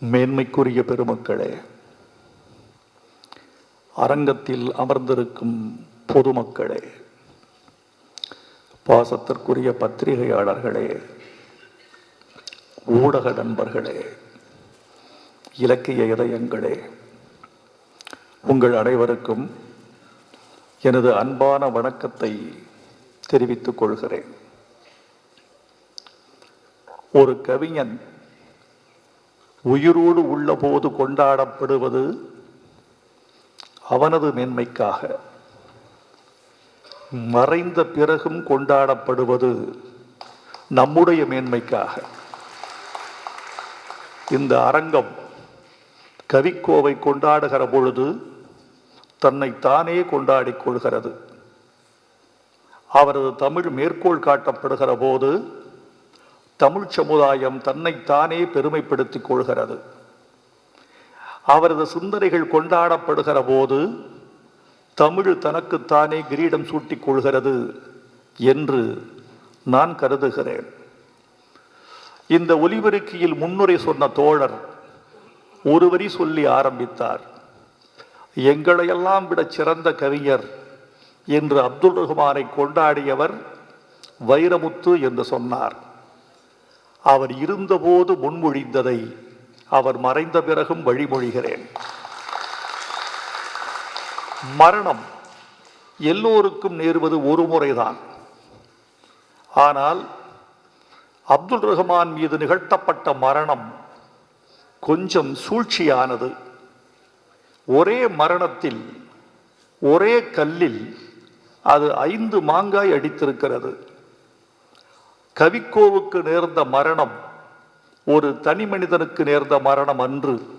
மேன்மைக்குரிய பெருமக்களே அரங்கத்தில் அமர்ந்திருக்கும் பொதுமக்களே பாசத்திற்குரிய பத்திரிகையாளர்களே ஊடக நண்பர்களே இலக்கிய இதயங்களே உங்கள் அனைவருக்கும் எனது அன்பான வணக்கத்தை தெரிவித்துக் கொள்கிறேன். ஒரு கவிஞன் உயிரோடு உள்ளபோது கொண்டாடப்படுவது அவனது மேன்மைக்காக. மறைந்த பிறகும் கொண்டாடப்படுவது நம்முடைய மேன்மைக்காக. இந்த அரங்கம் கவிக்கோவை கொண்டாடுகிற பொழுது தன்னை தானே கொண்டாடிக் கொள்கிறது. அவரது தமிழ் மேற்கோள் காட்டப்படுகிற போது தமிழ் சமுதாயம் தன்னைத்தானே பெருமைப்படுத்திக் கொள்கிறது. அவரது சிந்தனைகள் கொண்டாடப்படுகிற போது தமிழ் தனக்குத்தானே கிரீடம் சூட்டிக் கொள்கிறது என்று நான் கருதுகிறேன். இந்த ஒலிபெருக்கியில் முன்னுரை சொன்ன தோழர் ஒருவரி சொல்லி ஆரம்பித்தார். எங்களையெல்லாம் விட சிறந்த கவிஞர் என்று அப்துல் ரஹ்மானை கொண்டாடியவர் வைரமுத்து என்று சொன்னார். அவர் இருந்தபோது முன்மொழிந்ததை அவர் மறைந்த பிறகும் வழிமொழிகிறேன். மரணம் எல்லோருக்கும் நேருவது ஒரு முறைதான். ஆனால் அப்துல் ரஹ்மான் மீது நிகழ்த்தப்பட்ட மரணம் கொஞ்சம் சூழ்ச்சியானது. ஒரே மரணத்தில் ஒரே கல்லில் அது ஐந்து மாங்காய் அடித்திருக்கிறது. கவிக்கோவுக்கு நேர்ந்த மரணம் ஒரு தனி மனிதனுக்கு நேர்ந்த மரணம் அன்று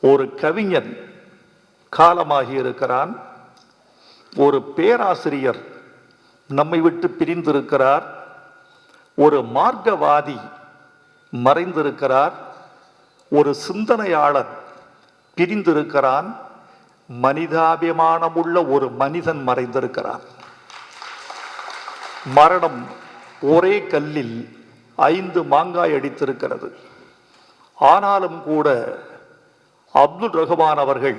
ஒரு கவிஞன் காலமாகி இருக்கிறான். ஒரு பேராசிரியர் நம்மை விட்டு பிரிந்திருக்கிறார். ஒரு மார்க்கவாதி மறைந்திருக்கிறார். ஒரு சிந்தனையாளர் பிரிந்திருக்கிறான். மனிதாபிமானமுள்ள ஒரு மனிதன் மறைந்திருக்கிறான். மரணம் ஒரே கல்லில் ஐந்து மாங்காய் அடித்திருக்கிறது. ஆனாலும் கூட அப்துல் ரஹ்மான் அவர்கள்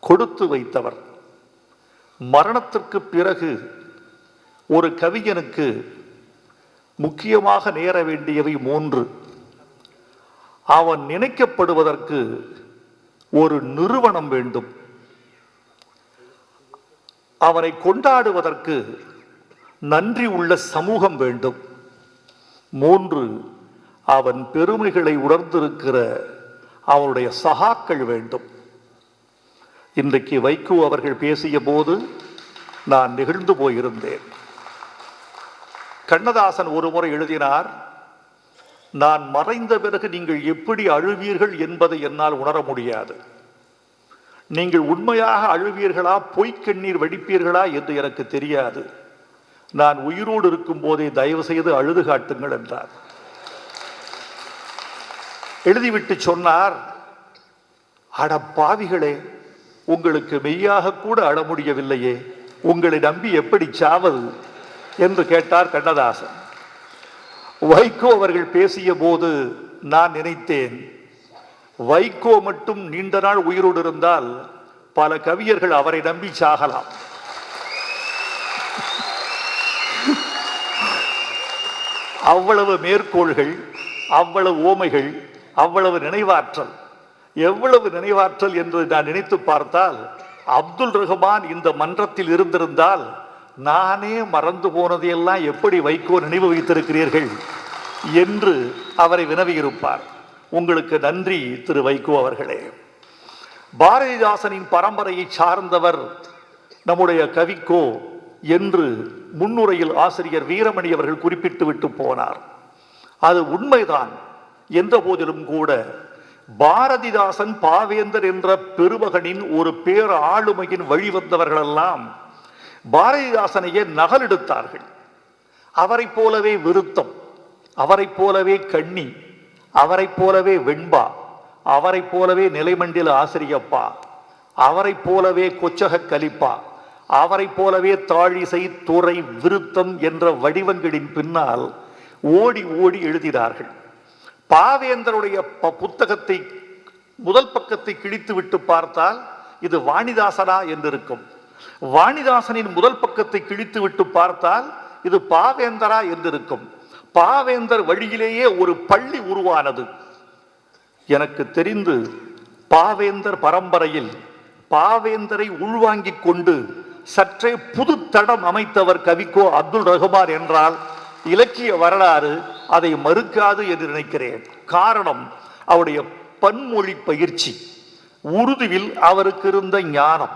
கொடுத்து வைத்தவர். மரணத்திற்கு பிறகு ஒரு கவிஞனுக்கு முக்கியமாக நேர வேண்டியவை மூன்று. அவன் நினைக்கப்படுவதற்கு ஒரு நிறுவனம் வேண்டும். அவனை கொண்டாடுவதற்கு நன்றி உள்ள சமூகம் வேண்டும். மூன்று அவன் பெருமைகளை உணர்ந்திருக்கிற அவனுடைய சகாக்கள் வேண்டும். இன்றைக்கு வைகோ அவர்கள் பேசிய போது நான் நெகிழ்ந்து போயிருந்தேன். கண்ணதாசன் ஒரு முறை எழுதினார் நான் மறைந்த பிறகு நீங்கள் எப்படி அழுவீர்கள் என்பதை என்னால் உணர முடியாது. நீங்கள் உண்மையாக அழுவீர்களா பொய்க்கண்ணீர் வடிப்பீர்களா என்று எனக்கு தெரியாது. நான் உயிரோடு இருக்கும் போதே தயவு செய்து அழுது காட்டுங்கள் என்றார். எழுதிவிட்டு சொன்னார் அட பாவிகளே உங்களுக்கு மெய்யாக கூட அழ முடியவில்லையே உங்களை நம்பி எப்படி சாவது? என்று கேட்டார் கண்ணதாசன். வைகோ அவர்கள் பேசிய போது நான் நினைத்தேன் வைகோ மட்டும் நீண்ட நாள் உயிரோடு இருந்தால் பல கவியர்கள் அவரை நம்பி சாகலாம். அவ்வளவு மேற்கோள்கள் அவ்வளவு ஓமைகள் அவ்வளவு நினைவாற்றல். எவ்வளவு நினைவாற்றல் என்று நான் நினைத்து பார்த்தால் அப்துல் ரஹ்மான் இந்த மன்றத்தில் இருந்திருந்தால் நானே மறந்து போனதையெல்லாம் எப்படி வைகோ நினைவு வைத்திருக்கிறீர்கள் என்று அவரை வினவியிருப்பார். உங்களுக்கு நன்றி திரு வைகோ அவர்களே. பாரதிதாசனின் பரம்பரையை சார்ந்தவர் நம்முடைய கவிக்கோ என்று முன்னுரையில் ஆசிரியர் வீரமணி அவர்கள் குறிப்பிட்டு விட்டு போனார். அது உண்மைதான். என்ற போதிலும் கூட பாரதிதாசன் பாவேந்தர் என்ற பெருமகனின் ஒரு பேர் ஆளுமையின் வழிவந்தவர்களெல்லாம் பாரதிதாசனையே நகலெடுத்தார்கள். அவரைப் போலவே விருத்தம் அவரைப் போலவே கண்ணி அவரைப் போலவே வெண்பா அவரைப் போலவே நிலைமண்டில ஆசிரியப்பா அவரைப் போலவே கொச்சக கலிப்பா அவரைப் போலவே தாழிசை துறை விருத்தம் என்ற வடிவங்களின் பின்னால் ஓடி ஓடி எழுதினார்கள். பாவேந்தருடைய ப- புத்தகத்தை முதல் பக்கத்தை கிழித்து விட்டு பார்த்தால் இது வாணிதாசனா என்றிருக்கும். வாணிதாசனின் முதல் பக்கத்தை கிழித்து விட்டு பார்த்தால் இது பாவேந்தரா என்றிருக்கும். பாவேந்தர் வழியிலேயே ஒரு பள்ளி உருவானது. எனக்கு தெரிந்து பாவேந்தர் பரம்பரையில் பாவேந்தரை உள்வாங்கிக் கொண்டு சற்றே புது தடம் அமைத்தவர் கவிக்கோ அப்துல் ரஹ்மான் என்றால் இலக்கிய வரலாறு அதை மறுக்காது என்று நினைக்கிறேன். காரணம் அவருடைய பன்மொழி பயிற்சி. உருதுவில் அவருக்கு இருந்த ஞானம்.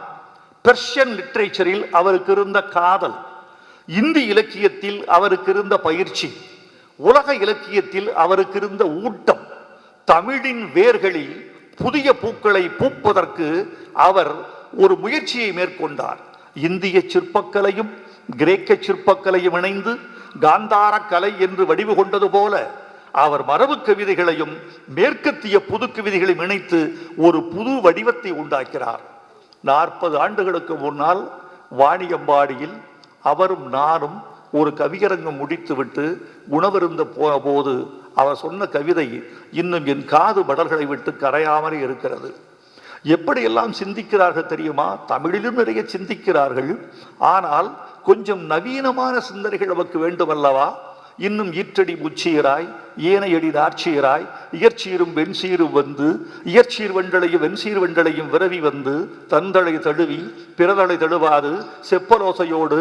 பெர்ஷியன் லிட்ரேச்சரில் அவருக்கு இருந்த காதல். இந்தி இலக்கியத்தில் அவருக்கு இருந்த பயிற்சி. உலக இலக்கியத்தில் அவருக்கு இருந்த ஊட்டம். தமிழின் வேர்களில் புதிய பூக்களை பூப்பதற்கு அவர் ஒரு முயற்சியை மேற்கொண்டார். இந்திய சிற்பக்கலையும் கிரேக்க சிற்பக்கலையும் இணைந்து காந்தார கலை என்று வடிவு கொண்டது போல அவர் மரபு கவிதைகளையும் மேற்கத்திய புது கவிதைகளையும் இணைத்து ஒரு புது வடிவத்தை உண்டாக்கிறார் நாற்பது ஆண்டுகளுக்கு முன்னால் வாணியம்பாடியில் அவரும் நானும் ஒரு கவியரங்கம் முடித்துவிட்டு உணவருந்த போன போது அவர் சொன்ன கவிதை இன்னும் என் காது மடல்களை விட்டு கரையாமலே இருக்கிறது. எப்படியெல்லாம் சிந்திக்கிறார்கள் தெரியுமா? தமிழிலும் நிறைய சிந்திக்கிறார்கள். ஆனால் கொஞ்சம் நவீனமான சிந்தனைகள் நமக்கு வேண்டுமல்லவா? இன்னும் ஈற்றடி முச்சீராய் ஏனையடி நாட்சியராய் இயற்சீரும் வெண்சீரும் வந்து இயற்சீர் வெண்டலையும் வெண்சீர் வெண்டலையும் விரவி வந்து தந்தளை தழுவி பிறதளை தழுவாது செப்பலோசையோடு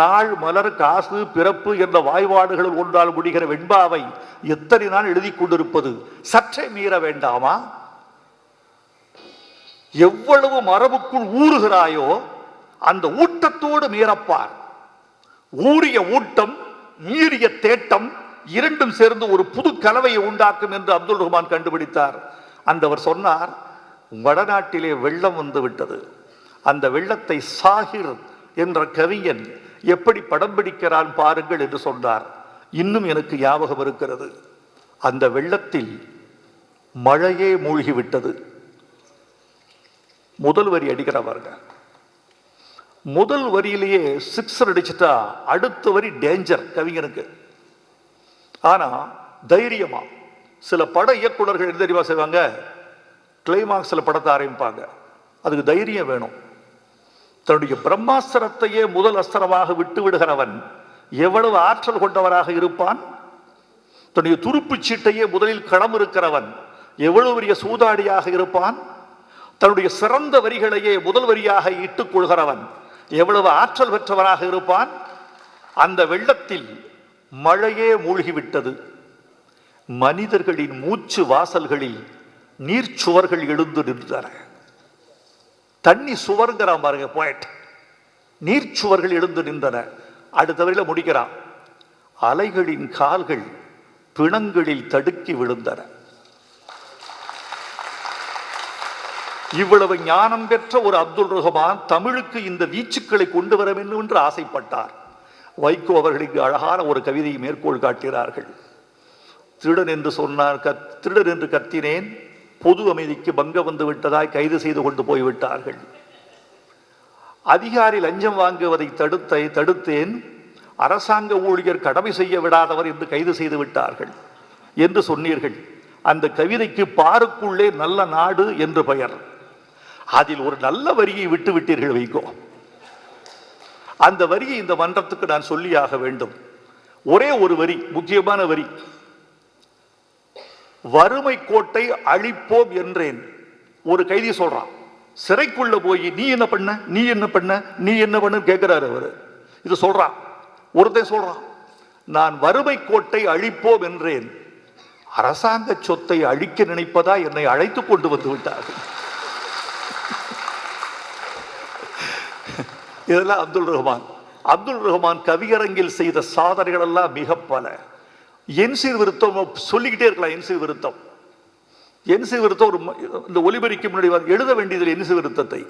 நாள் மலர் காசு பிறப்பு என்ற வாய்வாடுகள் ஒன்றால் முடிகிற வெண்பாவை எத்தனை நாள் எழுதி கொண்டிருப்பது? சற்றே மீற வேண்டாமா? எவ்வளவு மரபுக்குள் ஊறுகிறாயோ அந்த ஊட்டத்தோடு மீறப்பார். ஊறிய ஊட்டம் மீறிய தேட்டம் இரண்டும் சேர்ந்து ஒரு புது கலவையை உண்டாக்கும் என்று அப்துல் ரஹ்மான் கண்டுபிடித்தார். அந்தவர் சொன்னார் வடநாட்டிலே வெள்ளம் வந்து விட்டது. அந்த வெள்ளத்தை சாகிர் என்ற கவிஞன் எப்படி படம் பிடிக்கிறான் பாருங்கள் என்று சொன்னார். இன்னும் எனக்கு ஞாபகம் இருக்கிறது. அந்த வெள்ளத்தில் மழையே மூழ்கிவிட்டது. முதல் வரி அடிக்கிற பாருங்க. முதல் வரியிலேயே சிக்ஸர் அடிச்சுட்டா அடுத்த வரி டேஞ்சர் கவிஞனுக்கு. ஆனா தைரியமா சில பட இயக்குனர்கள் எது தெரியுமா செய்வாங்க? கிளைமாக்ஸில் படத்தை ஆரம்பிப்பாங்க. அதுக்கு தைரியம் வேணும். தன்னுடைய பிரம்மாஸ்திரத்தையே முதல் அஸ்திரமாக விட்டு விடுகிறவன் எவ்வளவு ஆற்றல் கொண்டவராக இருப்பான்? தன்னுடைய துருப்புச் சீட்டையே முதலில் களம் இருக்கிறவன் எவ்வளவு பெரிய சூதாடியாக இருப்பான்? தன்னுடைய சிறந்த வரிகளையே முதல் வரியாக இட்டுக் கொள்கிறவன் எவ்வளவு ஆற்றல் பெற்றவனாக இருப்பான்? அந்த வெள்ளத்தில் மழையே மூழ்கிவிட்டது. மனிதர்களின் மூச்சு வாசல்களில் நீர் சுவர்கள் எழுந்து நின்றன. தண்ணி சுவருங்கிறான் பாருங்க பாயிண்ட் நீர் சுவர்கள் எழுந்து நின்றன. அடுத்த வரையில் முடிக்கிறான். அலைகளின் கால்கள் பிணங்களில் தடுக்கி விழுந்தன. இவ்வளவு ஞானம் பெற்ற ஒரு அப்துல் ரஹ்மான் தமிழுக்கு இந்த வீச்சுக்களை கொண்டு வர வேண்டும் என்று ஆசைப்பட்டார். வைகோ அவர்களுக்கு அழகான ஒரு கவிதையை மேற்கோள் காட்டுகிறார்கள் திருடன் என்று சொன்னார் கத் திருடன் என்று கத்தினேன் பொது அமைதிக்கு பங்கம் வந்து விட்டதாய் கைது செய்து கொண்டு போய்விட்டார்கள். அதிகாரி லஞ்சம் வாங்குவதை தடுத்தை தடுத்தேன் அரசாங்க ஊழியர் கடமை செய்ய விடாதவர் என்று கைது செய்து விட்டார்கள். என்று சொன்னீர்கள். அந்த கவிதைக்கு பாருக்குள்ளே நல்ல நாடு என்று பெயர். அதில் ஒரு நல்ல வரியை விட்டு விட்டீர்கள் வைகோ. அந்த வரியை இந்த மன்றத்துக்கு நான் சொல்லியாக வேண்டும். ஒரே ஒரு வரி முக்கியமான வரி. வறுமை கோட்டை அழிப்போம் என்றேன். ஒரு கைதி சொல்றான் சிறைக்குள்ள போய் நீ என்ன பண்ண? நீ என்ன பண்ண? நீ என்ன பண்ண கேட்கிறாரு அவர். இது சொல்றான் ஒருத்தன் சொல்றான் நான் வறுமை கோட்டை அழிப்போம் என்றேன். அரசாங்க சொத்தை அழிக்க நினைப்பதா என்னை அழைத்து கொண்டு வந்து விட்டார்கள். இதெல்லாம் அப்துல் ரஹ்மான். அப்துல் ரஹ்மான் கவியரங்கில் செய்த சாதனைகள் எல்லாம் மிக பல. என் சீர்திருத்தம் சொல்லிக்கிட்டே இருக்கலாம் என் சீர்திருத்தம் என் சீர்திருத்தம் ஒரு இந்த ஒலிபரிக்கு முன்னாடி எழுத வேண்டியதில் என் சீர்திருத்தத்தை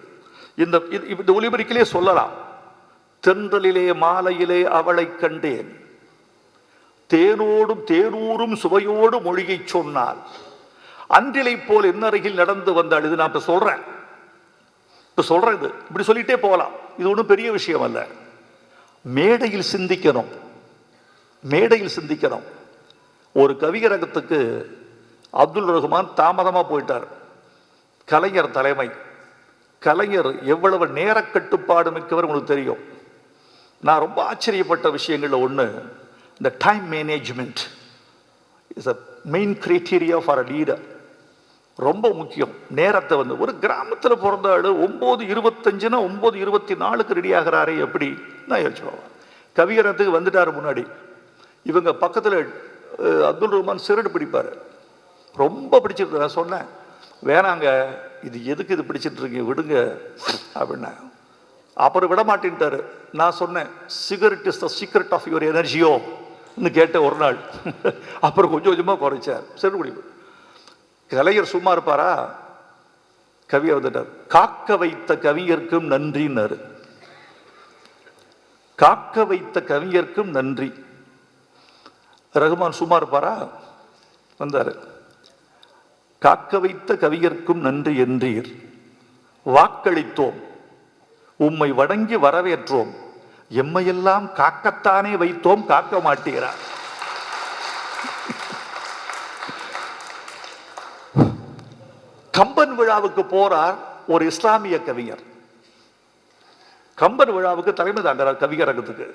இந்த இது- இந்த ஒலிபரிக்கிலே சொல்லலாம். தென்றலிலே மாலையிலே அவளை கண்டேன். தேனோடும் தேனூரும் சுவையோடு மொழியை சொன்னால் அன்றிலை போல் என்னருகில் நடந்து வந்தாள். இது நான் இப்ப சொல்றேன். இப்போ சொல்கிறது இப்படி சொல்லிகிட்டே போகலாம். இது ஒன்றும் பெரிய விஷயம் அல்ல. மேடையில் சிந்திக்கணும். மேடையில் சிந்திக்கணும். ஒரு கவியரங்கத்துக்கு அப்துல் ரஹ்மான் தாமதமாக போயிட்டார். கலைஞர் தலைமை. கலைஞர் எவ்வளவு நேர கட்டுப்பாடு மிக்கவர் உங்களுக்கு தெரியும். நான் ரொம்ப ஆச்சரியப்பட்ட விஷயங்களில் ஒன்று இந்த time management is a main criteria for a leader ரொம்ப முக்கியம். நேரத்தை வந்து ஒரு கிராமத்தில் பிறந்த ஆள் ஒம்பது இருபத்தஞ்சுனா ஒம்பது இருபத்தி நாலுக்கு ரெடி ஆகிறாரே எப்படி? நான் யோசிச்சுவோம் கவியரத்துக்கு வந்துட்டார் முன்னாடி. இவங்க பக்கத்தில் அப்துல் ரஹ்மான் சிரடு பிடிப்பார். ரொம்ப பிடிச்சிருக்கு. நான் சொன்னேன் வேணாங்க இது எதுக்கு இது பிடிச்சிட்டு இருக்கீங்க? விடுங்க அப்படின்னா. அப்புறம் விட மாட்டேன்ட்டாரு. நான் சொன்னேன் cigarette is the secret of your எனர்ஜியோ கேட்டேன் ஒரு நாள். அப்புறம் கொஞ்சம் கொஞ்சமாக குறைச்சார். சிறடு பிடிப்பு கலைஞர் சும்மா இருப்பாரா? கவியை வந்துட்டார். காக்க வைத்த கவிஞர்க்கும் நன்றின்னாரு காக்க வைத்த கவிஞர்க்கும் நன்றி. ரகுமான் சும்மா இருப்பாரா? வந்தாரு. காக்க வைத்த கவிஞர்க்கும் நன்றி என்றீர். வாக்களித்தோம். உம்மை வணங்கி வரவேற்றோம். எம்மையெல்லாம் காக்கத்தானே வைத்தோம் காக்க மாட்டீரா? கம்பன் விழாவுக்கு போறார் ஒரு இஸ்லாமிய கவிஞர். கம்பன் விழாவுக்கு தலைமை தாங்கிறார் கவியரங்கத்துக்கு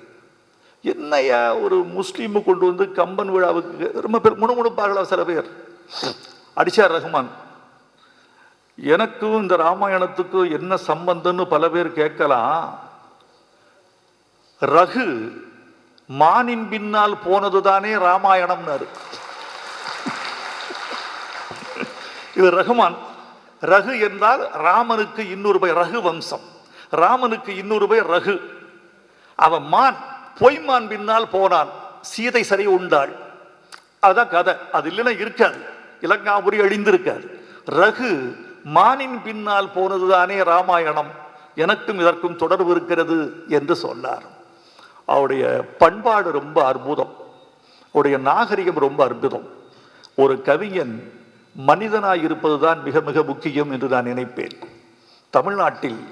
என்னையா ஒரு முஸ்லீமு கொண்டு வந்து கம்பன் விழாவுக்கு ரொம்ப பேர் முணுமுணுப்பார்களா சில பேர். அடிச்சார் ரஹ்மான். எனக்கும் இந்த ராமாயணத்துக்கும் என்ன சம்பந்தம்னு பல பேர் கேட்கலாம். ரகு மானின் பின்னால் போனது தானே ராமாயணம்னாரு. இது ரகுமான் ரகு என்றால் ராமனுக்கு இன்னொரு பெயர் ரகு வம்சம் ராமனுக்கு இன்னொரு பெயர் ரகு. அவன் மான் பொய்மான் பின்னால் போனான். சீதை சரி உண்டாள். அதான் கதை. அது இல்லைன்னா இருக்காது. இலங்காபுரி அழிந்திருக்காது ரகு மானின் பின்னால் போனதுதானே ராமாயணம். எனக்கும் இதற்கும் தொடர்பு இருக்கிறது என்று சொன்னார். அவருடைய பண்பாடு ரொம்ப அற்புதம். அவருடைய நாகரிகம் ரொம்ப அற்புதம். ஒரு கவிஞன் மனிதனாய் இருப்பதுதான் மிக மிக முக்கியம் என்று நான் நினைப்பேன். தமிழ்நாட்டில்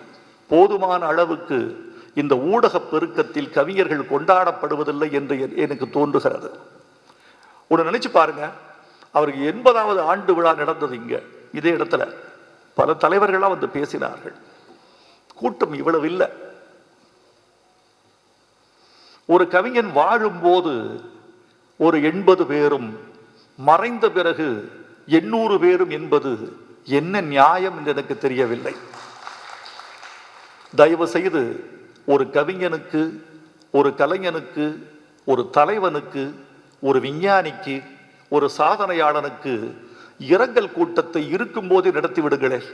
போதுமான அளவுக்கு இந்த ஊடக பெருக்கத்தில் கவிஞர்கள் கொண்டாடப்படுவதில்லை என்று எனக்கு தோன்றுகிறது. ஒன்று நினைச்சு பாருங்க அவருக்கு எண்பதாவது ஆண்டு விழா நடந்தது இங்க. இதே இடத்துல பல தலைவர்களாக வந்து பேசினார்கள். கூட்டம் இவ்வளவு இல்லை ஒரு கவிஞன் வாழும்போது ஒரு எண்பது பேரும் மறைந்த பிறகு எண்ணூறு பேரும் என்பது என்ன நியாயம் என்று எனக்கு தெரியவில்லை. தயவு செய்து ஒரு கவிஞனுக்கு ஒரு கலைஞனுக்கு ஒரு தலைவனுக்கு ஒரு விஞ்ஞானிக்கு ஒரு சாதனையாளனுக்கு இரங்கல் கூட்டத்தை இருக்கும்போதே நடத்தி விடுங்களேன்.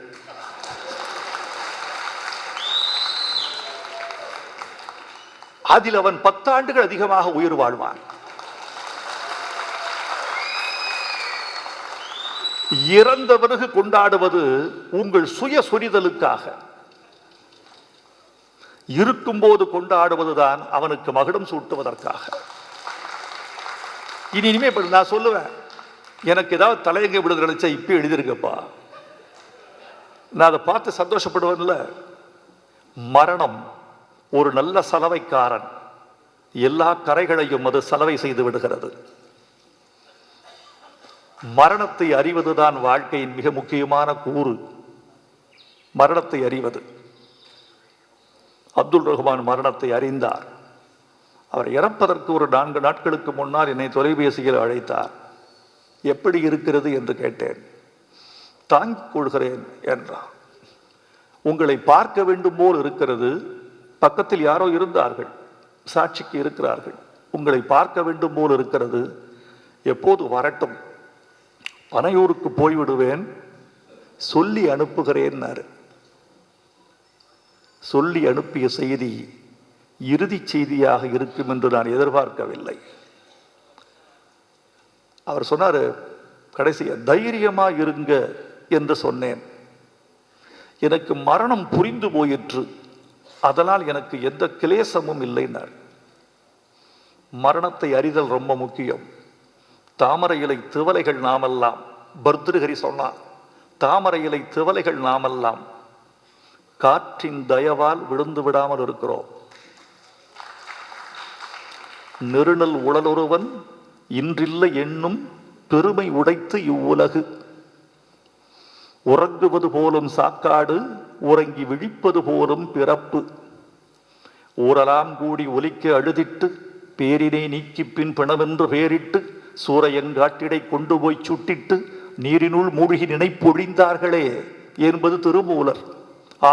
அதில் அவன் பத்தாண்டுகள் அதிகமாக உயிர் வாழ்வான். இறந்த பிறகு கொண்டாடுவது உங்கள் சுய சுரிதலுக்காக. இருக்கும்போது கொண்டாடுவதுதான் அவனுக்கு மகுடம் சூட்டுவதற்காக. இனி இனிமே இப்படி நான் சொல்லுவேன். எனக்கு ஏதாவது தலையங்க விடுதல் நினைச்சா இப்ப எழுதியிருக்கப்பா நான் அதை பார்த்து சந்தோஷப்படுவேன்ல. மரணம் ஒரு நல்ல சலவைக்காரன். எல்லா கரைகளையும் அது சலவை செய்து விடுகிறது. மரணத்தை அறிவதுதான் வாழ்க்கையின் மிக முக்கியமான கூறு. மரணத்தை அறிவது. அப்துல் ரஹ்மான் மரணத்தை அறிந்தார். அவர் இறப்பதற்கு ஒரு நான்கு நாட்களுக்கு முன்னால் என்னை தொலைபேசியில் அழைத்தார். எப்படி இருக்கிறது என்று கேட்டேன். தாங்கிக் கொள்கிறேன் என்றார். உங்களை பார்க்க வேண்டும் போல் இருக்கிறது. பக்கத்தில் யாரோ இருந்தார்கள். சாட்சிக்கு இருக்கிறார்கள். உங்களை பார்க்க வேண்டும் போல் இருக்கிறது. எப்போது வரட்டும். பனையூருக்கு போய்விடுவேன் சொல்லி அனுப்புகிறேன்னாரு. சொல்லி அனுப்பிய செய்தி இறுதி செய்தியாக இருக்கும் என்று நான் எதிர்பார்க்கவில்லை. அவர் சொன்னார் கடைசியா தைரியமாக இருங்க என்று சொன்னேன். எனக்கு மரணம் புரிந்து போயிற்று. அதனால் எனக்கு எந்த கிளேசமும் இல்லைன்னார். மரணத்தை அறிதல் ரொம்ப முக்கியம். தாமரை இலை திவலைகள் நாமெல்லாம். பர்திருஹரி சொன்னார் தாமரை இலை திவலைகள் நாமெல்லாம் காற்றின் தயவால் விழுந்து விடாமல் இருக்கிறோம். நெருநல் உடலொருவன் இன்றில்லை எண்ணும் பெருமை உடைத்து இவ்வுலகு. உறங்குவது போலும் சாக்காடு உறங்கி விழிப்பது போலும் பிறப்பு. ஊரலாம் கூடி ஒலிக்க அழுதிட்டு பேரினை நீக்கி பின் பிணவென்று பேரிட்டு சூரையங்காட்டிடை கொண்டு போய் சுட்டிட்டு நீரினுள் மூழ்கி நினைப்பொழிந்தார்களே என்பது திருமூலர்.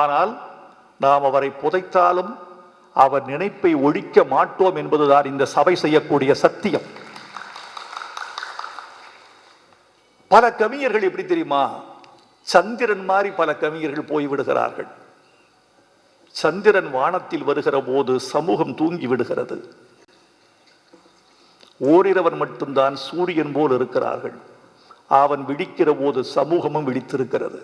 ஆனால் நாம் அவரை புதைத்தாலும் அவர் நினைப்பை ஒழிக்க மாட்டோம் என்பதுதான் இந்த சபை செய்யக்கூடிய சத்தியம். பல கவிஞர்கள் எப்படி தெரியுமா? சந்திரன் மாதிரி பல கவிஞர்கள் போய்விடுகிறார்கள் சந்திரன் வானத்தில் வருகிற போது சமூகம் தூங்கி விடுகிறது. ஓரிரவன் மட்டும்தான் சூரியன் போல் இருக்கிறார்கள். அவன் விழிக்கிற போது சமூகமும் விழித்திருக்கிறது.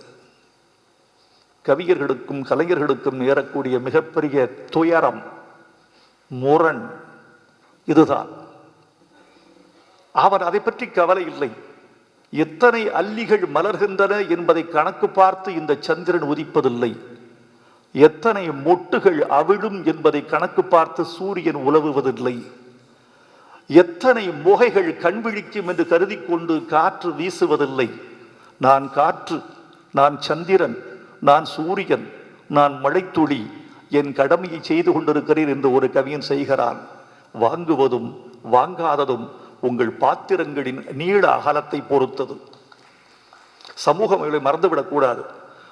கவிஞர்களுக்கும் கலைஞர்களுக்கும் நேரக்கூடிய மிகப்பெரிய துயரம் முரண் இதுதான். அவன் அதை பற்றி கவலை இல்லை. எத்தனை அல்லிகள் மலர்கின்றன என்பதை கணக்கு பார்த்து இந்த சந்திரன் உதிப்பதில்லை. எத்தனை மொட்டுகள் அவிழும் என்பதை கணக்கு பார்த்து சூரியன் உலவுவதில்லை. எத்தனை முகைகள் கண் விழிக்கும் என்று கருதி கொண்டு காற்று வீசுவதில்லை. நான் காற்று நான் சந்திரன் நான் சூரியன் நான் மழைத்துளி என் கடமையை செய்து கொண்டிருக்கிறேன் என்று ஒரு கவியன் செய்கிறான். வாங்குவதும் வாங்காததும் உங்கள் பாத்திரங்களின் நீள அகலத்தை பொறுத்தது. சமூகம் இவளை மறந்துவிடக்கூடாது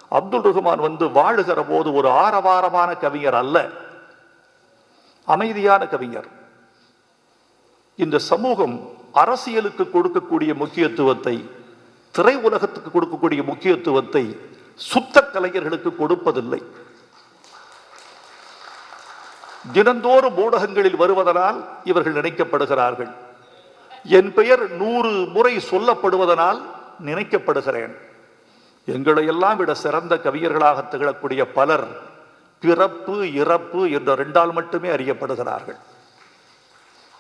அப்துல் ரஹ்மான் வந்து வாழுகிற போது ஒரு ஆரவாரமான கவிஞர் அல்ல. அமைதியான கவிஞர். இந்த சமூகம் அரசியலுக்கு கொடுக்கக்கூடிய முக்கியத்துவத்தை திரை உலகத்துக்கு கொடுக்கக்கூடிய முக்கியத்துவத்தை சுத்த கலைஞர்களுக்கு கொடுப்பதில்லை. தினந்தோறும் ஊடகங்களில் வருவதனால் இவர்கள் நினைக்கப்படுகிறார்கள். என் பெயர் நூறு முறை சொல்லப்படுவதனால் நினைக்கப்படுகிறேன். எங்களை எல்லாம் விட சிறந்த கவிஞர்களாக திகழக்கூடிய பலர் பிறப்பு இறப்பு என்ற ரெண்டால் மட்டுமே அறியப்படுகிறார்கள்.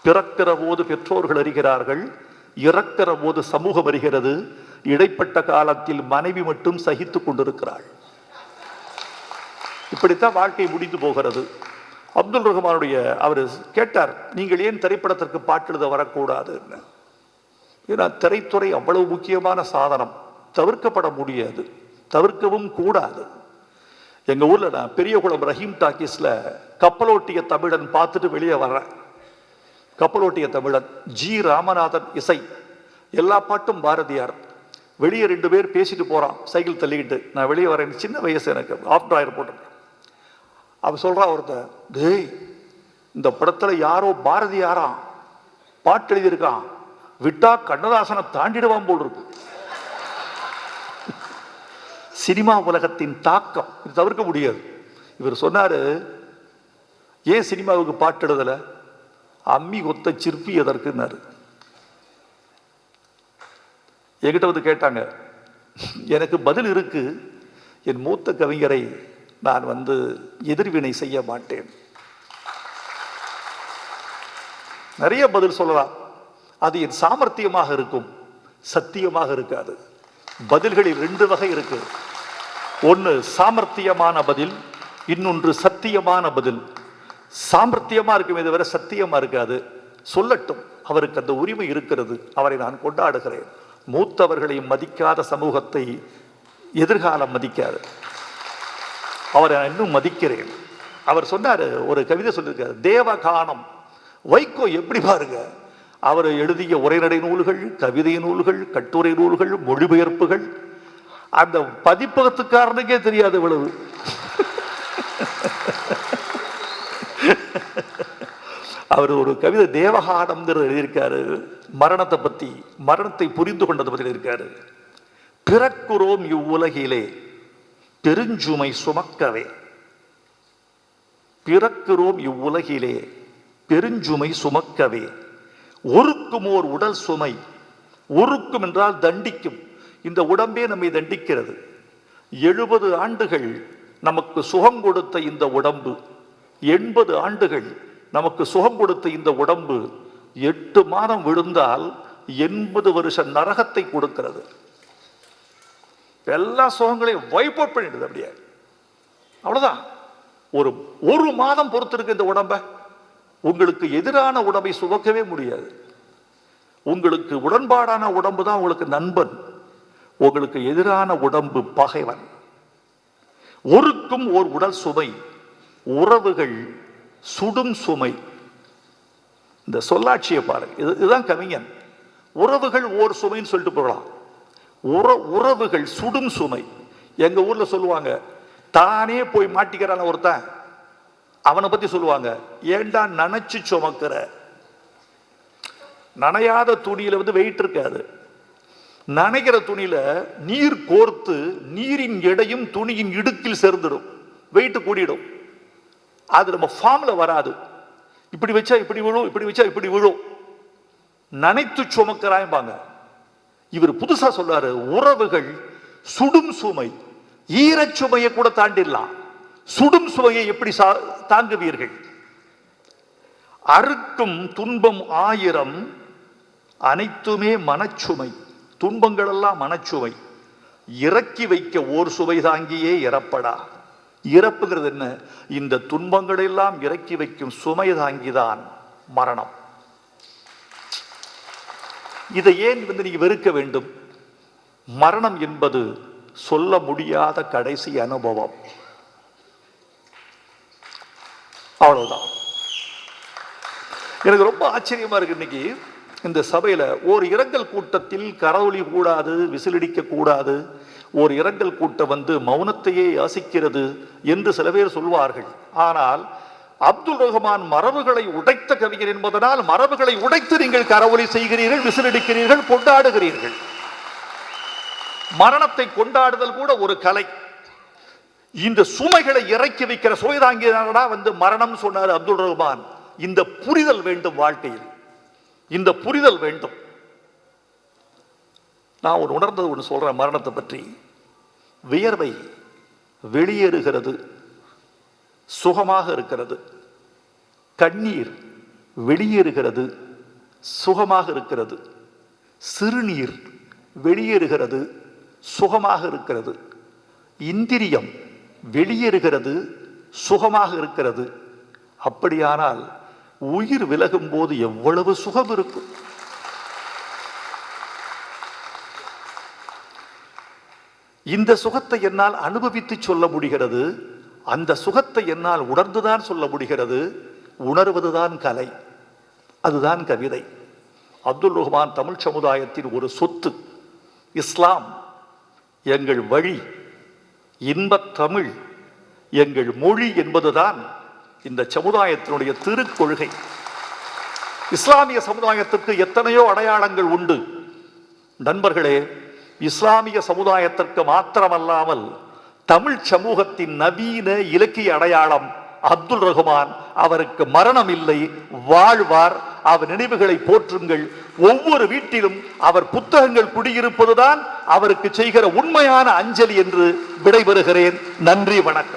பிறக்கிற போது பெற்றோர்கள் அறிகிறார்கள் இறக்கிற போது சமூகம் அறிகிறது இடைப்பட்ட காலத்தில் மனைவி மட்டும் சகித்து கொண்டிருக்கிறாள். இப்படித்தான் வாழ்க்கை முடிந்து போகிறது. அப்துல் ரஹ்மானுடைய அவர் கேட்டார் நீங்கள் ஏன் திரைப்படத்திற்கு பாட்டெழுத வரக்கூடாதுன்னு? ஏன்னா திரைத்துறை அவ்வளவு முக்கியமான சாதனம். தவிர்க்கப்பட முடியாது. தவிர்க்கவும் கூடாது. எங்கள் ஊரில் நான் பெரியகுளம் ரஹீம் டாக்கீஸில் கப்பலோட்டிய தமிழன் பார்த்துட்டு வெளியே வர்றேன். கப்பலோட்டிய தமிழன் ஜி. ராமநாதன் இசை. எல்லா பாட்டும் பாரதியார். வெளியே ரெண்டு பேர் பேசிட்டு போகிறான் சைக்கிள் தள்ளிக்கிட்டு. நான் வெளியே வரேன். சின்ன வயசு எனக்கு. ஆஃப் ட்ராயர் போட்டிருக்கேன். அவன் சொல்கிறான் ஒருத்தர் டேய் இந்த படத்தில் யாரோ பாரதியாரா? பாட்டு எழுதியிருக்கான். விட்டா கண்ணதாசனை தாண்டிடுவான் போல் இருக்கு. சினிமா உலகத்தின் தாக்கம். இது தவிர்க்க முடியாது. இவர் சொன்னார் ஏன் சினிமாவுக்கு பாட்டு எழுதலை? அம்மி ஒத்த சிற்பி எதற்குன்னாரு என்கிட்ட வந்து கேட்டாங்க எனக்கு பதில் இருக்கு என் மூத்த கவிஞரை நான் வந்து எதிர்வினை செய்ய மாட்டேன். நிறைய பதில் சொல்லலாம். அது என் சாமர்த்தியமாக இருக்கும் சத்தியமாக இருக்காது. பதில்களில் ரெண்டு வகை இருக்கு. ஒன்று சாமர்த்தியமான பதில் இன்னொன்று சத்தியமான பதில். சாமர்த்தியமா இருக்குமே தவிர சத்தியமாக இருக்காது. சொல்லட்டும் அவருக்கு அந்த உரிமை இருக்கிறது. அவரை நான் கொண்டாடுகிறேன். மூத்தவர்களை மதிக்காத சமூகத்தை எதிர்காலம் மதிக்காது. அவரை நான் இன்னும் மதிக்கிறேன். அவர் சொன்னார் ஒரு கவிதை சொல்லியிருக்காரு தேவகானம். வைகோ எப்படி பாருங்க? அவர் எழுதிய உரைநடை நூல்கள் கவிதை நூல்கள் கட்டுரை நூல்கள் மொழிபெயர்ப்புகள் அந்த பதிப்பகத்துக்காரனுக்கே தெரியாது இவ்வளவு. அவர் ஒரு கவிதை தேவகானம்ங்கிற எழுதியிருக்காரு. மரணத்தை பத்தி மரணத்தை புரிந்து கொண்டதை பத்தி எழுதியிருக்காரு. பிறக்குறோம் இவ்வுலகிலே பெருஞ்சுமை சுமக்கவே. பிறக்கிறோம் இவ்வுலகிலே பெருஞ்சுமை சுமக்கவே. ஒருக்கும் ஓர் உடல் சுமை ஒருக்கும் என்றால் தண்டிக்கும். இந்த உடம்பே நம்மை தண்டிக்கிறது. எழுபது ஆண்டுகள் நமக்கு சுகம் கொடுத்த இந்த உடம்பு. எண்பது ஆண்டுகள் நமக்கு சுகம் கொடுத்த இந்த உடம்பு எட்டு மாதம் விழுந்தால் எண்பது வருஷ நரகத்தை கொடுக்கிறது. எல்லா சுகங்களையும் வைப் அவுட் பண்ணிடுது அப்படியே. அவ்வளோதான் ஒரு ஒரு மாதம் பொறுத்திருக்கு இந்த உடம்பை. உங்களுக்கு எதிரான உடம்பை சுமக்கவே முடியாது. உங்களுக்கு உடன்பாடான உடம்பு தான் உங்களுக்கு நண்பன். உங்களுக்கு எதிரான உடம்பு பகைவன். ஒருக்கும் ஓர் உடல் சுமை. உறவுகள் சுடும் சுமை. இந்த சொல்லாட்சியை பாருங்க இது இதுதான் கவிஞன். உறவுகள் ஓர் சுமைன்னு சொல்லிட்டு போகலாம். உற உறவுகள் சுடும் சுமை. எங்கள் ஊரில் சொல்லுவாங்க தானே போய் மாட்டிக்கிறான ஒருத்தன். அவனை பற்றி சொல்லுவாங்க ஏண்டா நனைச்சு சுமக்கிற? நனையாத துணியில் வந்து வெயிட் இருக்காது. நனைக்கிற துணியில் நீர் கோர்த்து நீரின் எடையும் துணியின் இடுக்கில் சேர்ந்துடும். வெயிட்டு கூடிடும். அது நம்ம ஃபார்மில் வராது. இப்படி வச்சா இப்படி விழும் இப்படி வச்சா இப்படி விழும். நனைத்து சுமக்கிறாய்பாங்க இவர் புதுசா சொல்றாரு உறவுகள் சுடும் சுமை ஈரச்சுமையை கூட தாண்டிடலாம். சுடும் சுமையை எப்படி சா- தாங்குவீர்கள்? அறுக்கும் துன்பம் ஆயிரம் அனைத்துமே மனச்சுமை. துன்பங்கள் எல்லாம் மனச்சுமை. இறக்கி வைக்க ஓர் சுவை தாங்கியே இறப்படா. இறப்புகிறது என்ன? இந்த துன்பங்களெல்லாம் இறக்கி வைக்கும் சுமை தாங்கிதான் மரணம். இதை ஏன் வந்து நீங்க வெறுக்க வேண்டும்? மரணம் என்பது சொல்ல முடியாத கடைசி அனுபவம். அவ்வளவுதான். எனக்கு ரொம்ப ஆச்சரியமா இருக்கு இன்னைக்கு. இந்த சபையில் ஒரு இரங்கல் கூட்டத்தில் கரவொலி கூடாது விசிலடிக்க கூடாது ஒரு இரங்கல் கூட்டம் வந்து மௌனத்தையே யாசிக்கிறது என்று சில பேர் சொல்வார்கள். ஆனால் அப்துல் ரஹ்மான் மரபுகளை உடைத்த கவிஞர் என்பதனால் மரபுகளை உடைத்து நீங்கள் கரவொலி செய்கிறீர்கள் விசிலடிக்கிறீர்கள் கொண்டாடுகிறீர்கள். மரணத்தை கொண்டாடுதல் கூட ஒரு கலை. இந்த சுமைகளை இறக்கி வைக்கிற சுயதாங்கியடா வந்து மரணம் சொன்னார் அப்துல் ரஹ்மான். இந்த புரிதல் வேண்டும் வாழ்க்கையில். இந்த புரிதல் வேண்டும். நான் ஒரு உணர்ந்தது ஒன்று சொல்கிறேன் மரணத்தை பற்றி. வியர்வை வெளியேறுகிறது. சுகமாக இருக்கிறது. கண்ணீர் வெளியேறுகிறது. சுகமாக இருக்கிறது. சிறுநீர் வெளியேறுகிறது. சுகமாக இருக்கிறது. இந்திரியம் வெளியேறுகிறது. சுகமாக இருக்கிறது. அப்படியானால் உயிர் விலகும் போது எவ்வளவு சுகம் இருக்கும். இந்த சுகத்தை என்னால் அனுபவித்து சொல்ல முடிகிறது. அந்த சுகத்தை என்னால் உணர்ந்துதான் சொல்ல முடிகிறது. உணர்வதுதான் கலை. அதுதான் கவிதை. அப்துல் ரஹ்மான் தமிழ் சமுதாயத்தின் ஒரு சொத்து. இஸ்லாம் எங்கள் வழி. இன்பத் தமிழ் எங்கள் மொழி என்பதுதான் இந்த சமுதாயத்தினுடைய திருக்கொள்கை. இஸ்லாமிய சமுதாயத்திற்கு எத்தனையோ அடையாளங்கள் உண்டு. நண்பர்களே இஸ்லாமிய சமுதாயத்திற்கு மாத்திரமல்லாமல் தமிழ் சமூகத்தின் நவீன இலக்கிய அடையாளம் அப்துல் ரஹ்மான் அவருக்கு மரணம் இல்லை வாழ்வார் அவர் நினைவுகளை போற்றுங்கள். ஒவ்வொரு வீட்டிலும் அவர் புத்தகங்கள் குடியிருப்பதுதான் அவருக்கு செய்கிற உண்மையான அஞ்சலி என்று விடைபெறுகிறேன். நன்றி வணக்கம்.